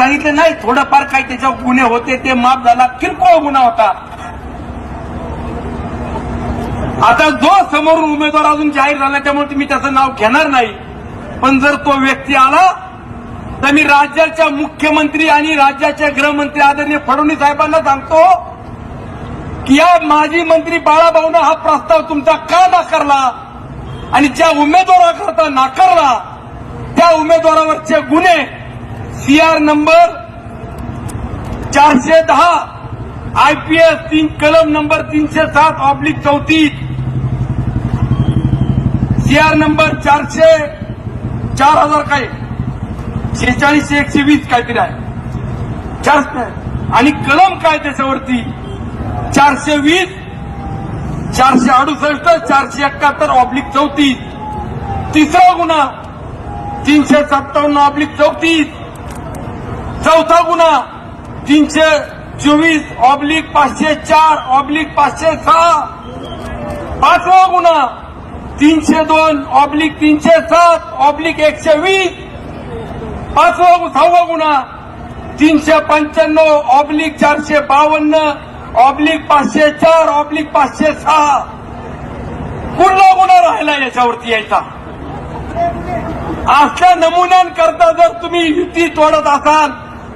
सांगितलं नाही थोडंफार काही त्याच्यावर गुन्हे होते ते माफ झाला किरकोळ गुन्हा होता. आता जो समोरून उमेदवार अजून जाहीर झाला त्यामुळे मी त्याचं नाव घेणार नाही. पण जर तो व्यक्ती आला तर मी राज्याच्या मुख्यमंत्री आणि राज्याच्या गृहमंत्री आदरणीय फडणवीस साहेबांना सांगतो की या माजी मंत्री बाळाभाऊनं हा प्रस्ताव तुमचा का नाकारला? आणि ज्या उमेदवाराकरता नाकारला त्या उमेदवारावरचे गुन्हे सीआर नंबर चारशे दहा आयपीएस तीन कलम नंबर तीनशे सात ऑब्लिक चौतीस. सीआर नंबर चारशे चार हजार काय? शेहेचाळीसशे एकशे वीस काहीतरी आहे. चार आणि कलम काय त्याच्यावरती? चारशे वीस चारशे अडुसष्ट चारशे एकाहत्तर ऑब्लिक चौतीस. तिसरा गुन्हा तीनशे सत्तावन्न ऑब्लिक चौतीस. चौथा गुन्हा तीनशे चोवीस ऑब्लिक पाचशे चार ऑब्लिक पाचशे सहा. पाचवा गुन्हा तीनशे दोन ऑब्लिक तीनशे सात ऑब्लिक एकशे वीस. पाचवा सहावा गुन्हा तीनशे पंच्याण्णव ऑब्लिक चारशे बावन्न ऑब्लिक पाचशे चार ऑब्लिक पाचशे सहा. कुठला गुन्हा राहिला याच्यावरती यायचा. असल्या नमुन्यांकरता जर तुम्ही युती तोडत असाल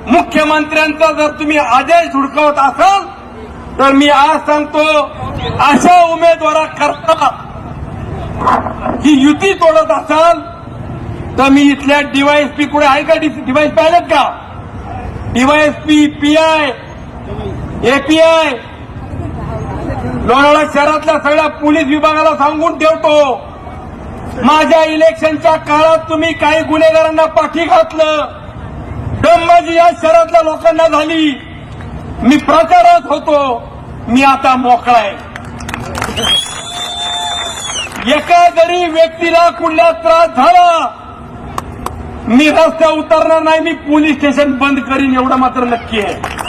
मुख्यमंत्र्यांचा जर तुम्ही आदेश हुडकवत असाल तर मी आज सांगतो अशा उमेदवाराकरता ही युती तोडत असाल तर मी इथल्या डीवायएसपी कुठे आहे का? डीवायएसपी आलेत का? डीवायएसपी पीआय एपीआय लोणावळा शहरातल्या सगळ्या पोलीस विभागाला सांगून ठेवतो माझ्या इलेक्शनच्या काळात तुम्ही काही गुन्हेगारांना पाठी घातलं. दमबाजी या शहरातल्या लोकांना झाली. मी प्रचारात होतो. मी आता मोकळा आहे. एका जरी व्यक्तीला कुठला त्रास झाला मी रस्त्या उतरणार नाही मी पोलीस स्टेशन बंद करीन एवढं मात्र नक्की आहे.